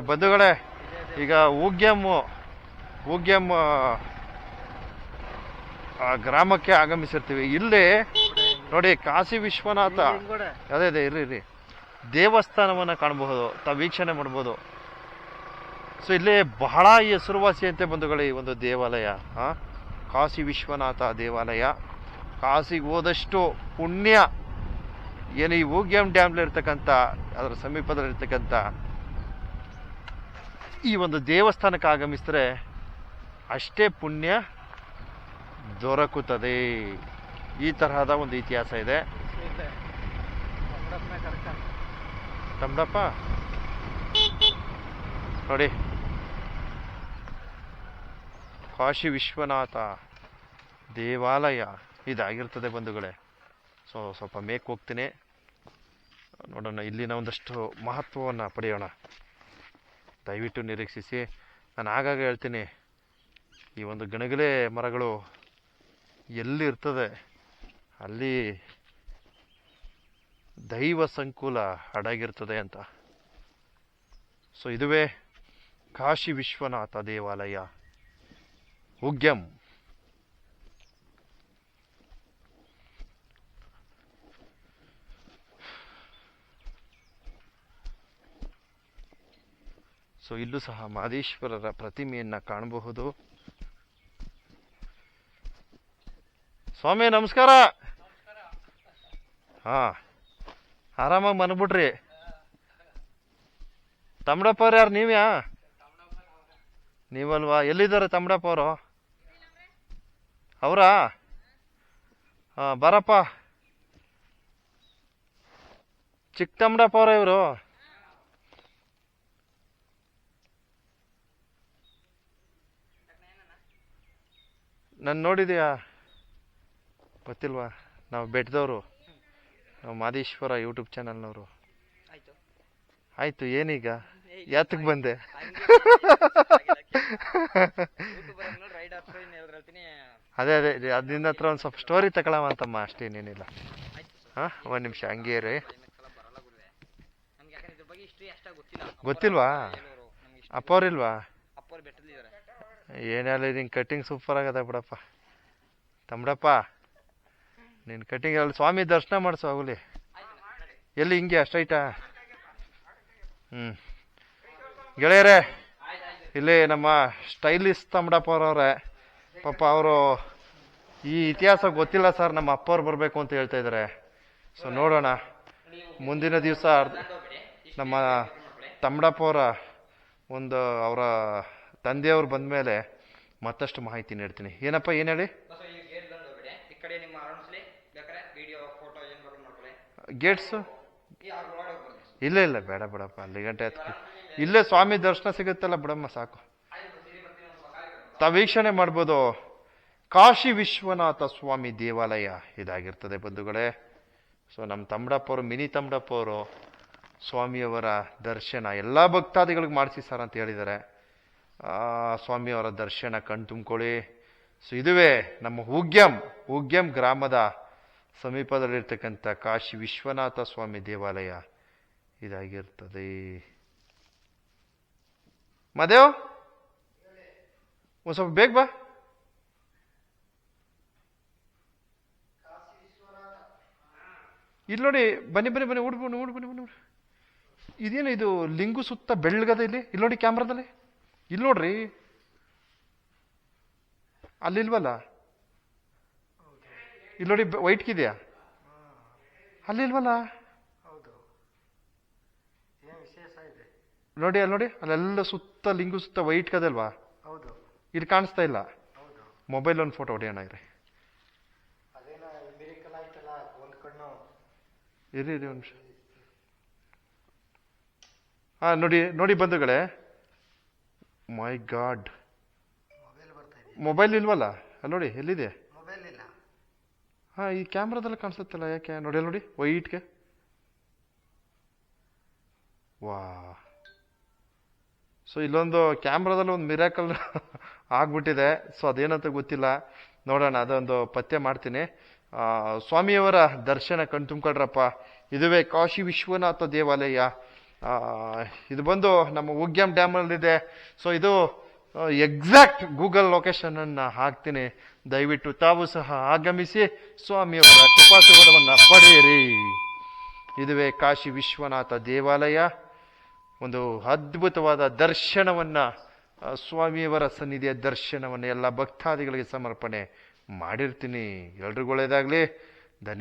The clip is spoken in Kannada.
ಬಂಧುಗಳೇ ಈಗ ಉಗ್ಯಮ್ಮು ಉಗ್ಯಮ್ಮ ಆ, ಗ್ರಾಮಕ್ಕೆ ಆಗಮಿಸಿರ್ತೀವಿ. ಇಲ್ಲಿ ನೋಡಿ ಕಾಶಿ ವಿಶ್ವನಾಥ ಅದೇ ಅದೇ ಇರ್ರಿ ಇರ್ರಿ. ದೇವಸ್ಥಾನವನ್ನು ಕಾಣಬಹುದು ತಾವು ವೀಕ್ಷಣೆ ಮಾಡ್ಬೋದು. ಸೊ ಇಲ್ಲಿ ಬಹಳ ಹೆಸರುವಾಸಿಯಂತೆ ಬಂಧುಗಳು ಈ ಒಂದು ದೇವಾಲಯ? ಕಾಶಿ ವಿಶ್ವನಾಥ ದೇವಾಲಯ. ಕಾಶಿಗೆ ಹೋದಷ್ಟು ಪುಣ್ಯ. ಏನು ಈ ಉಗ್ಯಮ್ ಡ್ಯಾಮ್ಲಿರ್ತಕ್ಕಂಥ ಅದರ ಸಮೀಪದಲ್ಲಿರ್ತಕ್ಕಂಥ ಈ ಒಂದು ದೇವಸ್ಥಾನಕ್ಕೆ ಆಗಮಿಸಿದ್ರೆ ಅಷ್ಟೇ ಪುಣ್ಯ ದೊರಕುತ್ತದೆ. ಈ ತರಹದ ಒಂದು ಇತಿಹಾಸ ಇದೆ. ತಮ್ಮಪ್ಪ ನೋಡಿ. ಕಾಶಿ ವಿಶ್ವನಾಥ ದೇವಾಲಯ ಇದಾಗಿರ್ತದೆ ಬಂಧುಗಳೇ. ಸೊ, ಸ್ವಲ್ಪ ಮೇಕ್ ಹೋಗ್ತೀನಿ. ನೋಡೋಣ, ಇಲ್ಲಿನ ಒಂದಷ್ಟು ಮಹತ್ವವನ್ನು ಪಡೆಯೋಣ. ದಯವಿಟ್ಟು ನಿರೀಕ್ಷಿಸಿ. ನಾನು ಆಗಾಗ ಹೇಳ್ತೀನಿ, ಈ ಒಂದು ಗಣಗಲೆ ಮರಗಳು ಎಲ್ಲಿ ಇರ್ತದೆ ಅಲ್ಲಿ ದೈವ ಸಂಕುಲ ಅಡಗಿರ್ತದೆ ಅಂತ. ಸೊ ಇದುವೇ ಕಾಶಿ ವಿಶ್ವನಾಥ ದೇವಾಲಯ, ಉಗ್ಯಂ. ಸೊ ಇಲ್ಲೂ ಸಹ ಮಾದೇಶ್ವರರ ಪ್ರತಿಮೆಯನ್ನು ಕಾಣಬಹುದು. ಸ್ವಾಮಿ, ನಮಸ್ಕಾರ. ಹಾ, ಆರಾಮಾಗಿ ಮನಬಿಡ್ರಿ ತಮ್ಮಡಪ್ಪ ಅವ್ರು ಯಾರು, ನೀವ್ಯಾ? ನೀವಲ್ವಾ? ಎಲ್ಲಿದ್ದಾರೆ ತಮ್ಮಡಪ್ಪ ಅವರು? ಅವರಾ? ಹಾ, ಬರಪ್ಪ. ಚಿಕ್ಕ ತಮ್ಮಡಪ್ಪ ಅವ್ರ ಇವರು? ನಾನು ನೋಡಿದೆಯಾ? ಗೊತ್ತಿಲ್ವಾ? ನಾವು ಬೆಟ್ಟದವರು ನಾವು ಮಾದೇಶ್ವರ ಯೂಟ್ಯೂಬ್ ಚಾನಲ್ನವರು ಆಯಿತು. ಏನೀಗ? ಯಾತಕ್ಕೆ ಬಂದೆ? ಅದೇ ಅದೇ ಅದರಿಂದ ಹತ್ರ ಒಂದು ಸ್ವಲ್ಪ ಸ್ಟೋರಿ ತಗೊಳವ ಅಂತಮ್ಮ ಅಷ್ಟೇ ಇನ್ನೇನಿಲ್ಲ ಆಯ್ತು. ಸರ್ ಹಾಂ ಒಂದು ನಿಮಿಷ ಹಂಗೇ ರೀ ಗೊತ್ತಿಲ್ವಾ? ಅಪ್ಪವ್ರಿಲ್ವಾ ಏನೆಲ್ಲ ಹಿಂಗೆ ಕಟಿಂಗ್ ಸೂಪರ್ ಆಗದ ಬಿಡಪ್ಪ. ತಮ್ಮಡಪ್ಪ ನಿನ್ನ ಕಟ್ಟಿಂಗ್ ಅಲ್ಲಿ ಸ್ವಾಮಿ ದರ್ಶನ ಮಾಡಿಸು ಹೋಗಲಿ ಎಲ್ಲಿ ಹಿಂಗೆ ಸ್ಟ್ರೈಟಾ ಹ್ಞೂ ಗೆಳೆಯರೇ, ಇಲ್ಲಿ ನಮ್ಮ ಸ್ಟೈಲಿಸ್ಟ್ ತಮ್ಮಡಪ್ಪ ಅವ್ರವ್ರೆ. ಪಾಪ ಅವರು ಈ ಇತಿಹಾಸ ಗೊತ್ತಿಲ್ಲ ಸರ್, ನಮ್ಮ ಅಪ್ಪವ್ರು ಬರಬೇಕು ಅಂತ ಹೇಳ್ತಾ ಇದ್ದಾರೆ ಸೊ ನೋಡೋಣ. ಮುಂದಿನ ದಿವಸ ನಮ್ಮ ತಮ್ಮಡಪ್ಪ ಅವರ ಒಂದು ಅವರ ತಂದೆಯವ್ರು ಬಂದ ಮೇಲೆ ಮತ್ತಷ್ಟು ಮಾಹಿತಿ ನೀಡ್ತೀನಿ. ಏನಪ್ಪ ಏನು ಹೇಳಿ? ಗೇಟ್ಸ್? ಇಲ್ಲ ಇಲ್ಲ ಬೇಡ ಬಿಡಪ್ಪ ಅಲ್ಲಿ ಗಂಟೆ ಹತ್ತು. ಇಲ್ಲೇ ಸ್ವಾಮಿ ದರ್ಶನ ಸಿಗುತ್ತಲ್ಲ ಬಿಡಮ್ಮ ಸಾಕು. ತಾವು ವೀಕ್ಷಣೆ ಮಾಡ್ಬೋದು. ಕಾಶಿ ವಿಶ್ವನಾಥ ಸ್ವಾಮಿ ದೇವಾಲಯ ಇದಾಗಿರ್ತದೆ ಬಂಧುಗಳೇ. ಸೊ ನಮ್ಮ ತಮ್ಮಡಪ್ಪ ಅವರು ಮಿನಿ ತಮ್ಮಡಪ್ಪ ಅವರು ಸ್ವಾಮಿಯವರ ದರ್ಶನ ಎಲ್ಲ ಭಕ್ತಾದಿಗಳಿಗೆ ಮಾಡಿಸಿ ಸರ್ ಅಂತ ಹೇಳಿದ್ದಾರೆ ಸ್ವಾಮಿಯವರ ದರ್ಶನ ಕಣ್ ತುಂಬಿಕೊಳ್ಳಿ ಸೊ ಇದುವೇ ನಮ್ಮ ಹೂಗ್ಯಂ ಉಗ್ಯಂ ಗ್ರಾಮದ ಸಮೀಪದಲ್ಲಿರ್ತಕ್ಕಂಥ ಕಾಶಿ ವಿಶ್ವನಾಥ ಸ್ವಾಮಿ ದೇವಾಲಯ ಇದಾಗಿರ್ತದೆ. ಮದೇವ್? ಒಂದು ಸ್ವಲ್ಪ ಬೇಗ ಬಾ. ಇಲ್ಲಿ ನೋಡಿ, ಬನ್ನಿ ಬನ್ನಿ ಬನ್ನಿ, ಓಡ್ ಬನ್ನಿ ಬನ್ನಿ ಬನ್ನಿ. ಇದೇನು ಇದು ಲಿಂಗು ಸುತ್ತ ಬೆಳ್ಳಗದ ಇಲ್ಲಿ? ಇಲ್ಲಿ ನೋಡಿ ಕ್ಯಾಮ್ರಾದಲ್ಲಿ. ಇಲ್ಲಿ ನೋಡ್ರಿ. ಅಲ್ಲಿಲ್ವಲ್ಲ ಇಲ್ಲಿ ನೋಡಿ ವೈಟ್ ವೈಟ್ಗಿದೆಯಾ ಅಲ್ಲಿಲ್ವಲ್ಲ ನೋಡಿ, ಅಲ್ಲಿ ನೋಡಿ. ಅಲ್ಲೆಲ್ಲ ಸುತ್ತ ಲಿಂಗು ಸುತ್ತ ವೈಟ್ ಕದಲ್ವಾ? ಇಲ್ಲಿ ಕಾಣಿಸ್ತಾ ಇಲ್ಲ. ಮೊಬೈಲ್ ಒಂದು ಫೋಟೋ ಹೊಡೆಯೋಣ ಇರಿ ಇರಿ ಇರಿ ಒಂದು ಹಾಂ, ನೋಡಿ ನೋಡಿ ಬಂಧುಗಳೇ. ಮೈ ಗಾಡ್ ಮೊಬೈಲ್ ಇಲ್ವಲ್ಲ? ಅಲ್ಲಿ ನೋಡಿ ಎಲ್ಲಿದೆ? ಹಾಂ ಈ ಕ್ಯಾಮ್ರಾದಲ್ಲಿ ಕಾಣಿಸುತ್ತಲ್ಲ ಯಾಕೆ? ನೋಡಿ ಅಲ್ಲಿ ನೋಡಿ ವೈಟ್ಗೆ ವಾ. ಸೊ ಇಲ್ಲೊಂದು ಕ್ಯಾಮ್ರಾದಲ್ಲಿ ಒಂದು ಮಿರಾಕಲ್ ಆಗ್ಬಿಟ್ಟಿದೆ. ಸೊ ಅದೇನಂತ ಗೊತ್ತಿಲ್ಲ. ನೋಡೋಣ ಅದೊಂದು ಪತ್ತೆ ಮಾಡ್ತೀನಿ. ಸ್ವಾಮಿಯವರ ದರ್ಶನ ಕಣ್ ತುಂಬ್ಕೊಳ್ರಪ್ಪ ಇದುವೇ ಕಾಶಿ ವಿಶ್ವನಾಥ ದೇವಾಲಯ. ಇದು ಬಂದು ನಮ್ಮ ಉಗ್ಯಂ ಡ್ಯಾಮಲ್ಲಿದೆ. ಸೊ ಇದು ಎಕ್ಸಾಕ್ಟ್ ಗೂಗಲ್ ಲೊಕೇಶನನ್ನು ಹಾಕ್ತೀನಿ. ದಯವಿಟ್ಟು ತಾವು ಸಹ ಆಗಮಿಸಿ ಸ್ವಾಮಿಯವರ ಕೃಪಾಸುವರವನ್ನು ಪಡೆಯಿರಿ. ಇದುವೇ ಕಾಶಿ ವಿಶ್ವನಾಥ ದೇವಾಲಯ. ಒಂದು ಅದ್ಭುತವಾದ ದರ್ಶನವನ್ನ ಸ್ವಾಮಿಯವರ ಸನ್ನಿಧಿಯ ದರ್ಶನವನ್ನು ಎಲ್ಲ ಭಕ್ತಾದಿಗಳಿಗೆ ಸಮರ್ಪಣೆ ಮಾಡಿರ್ತೀನಿ. ಎಲ್ರಿಗೂ ಒಳ್ಳೆಯದಾಗಲಿ. ಧನ್ಯವಾದ.